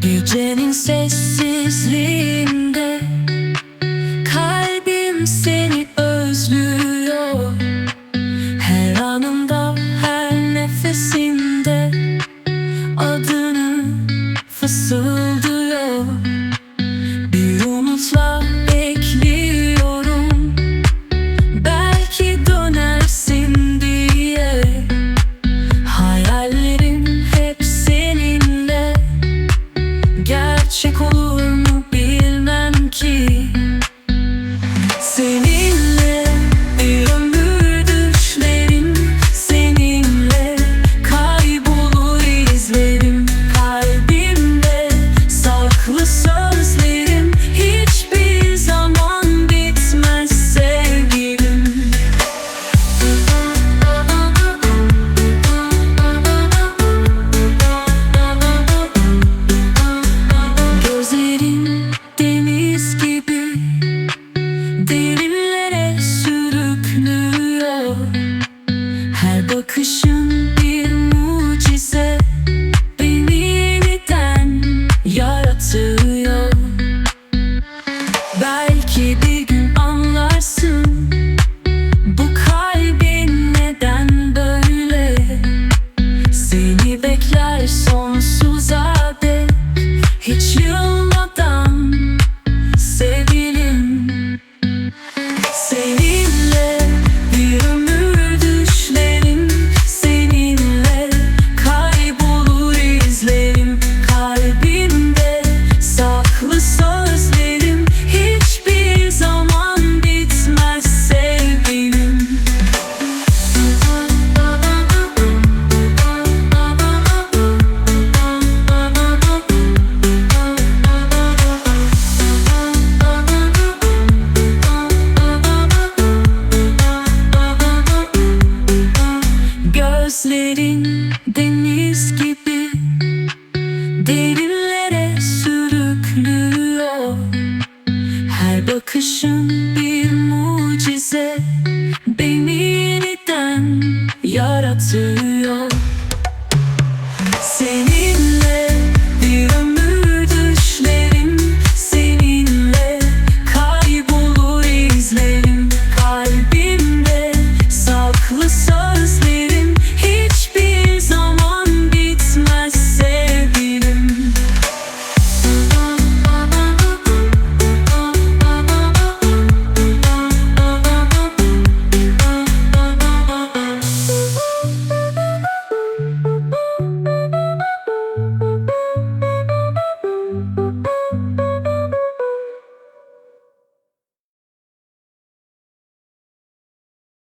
Gecenin sessizliğinde kalbim seni seni Her bakışın Derinlere sürüklüyor. Her bakışın bir mucize Beni yeniden yaratıyor. Seninle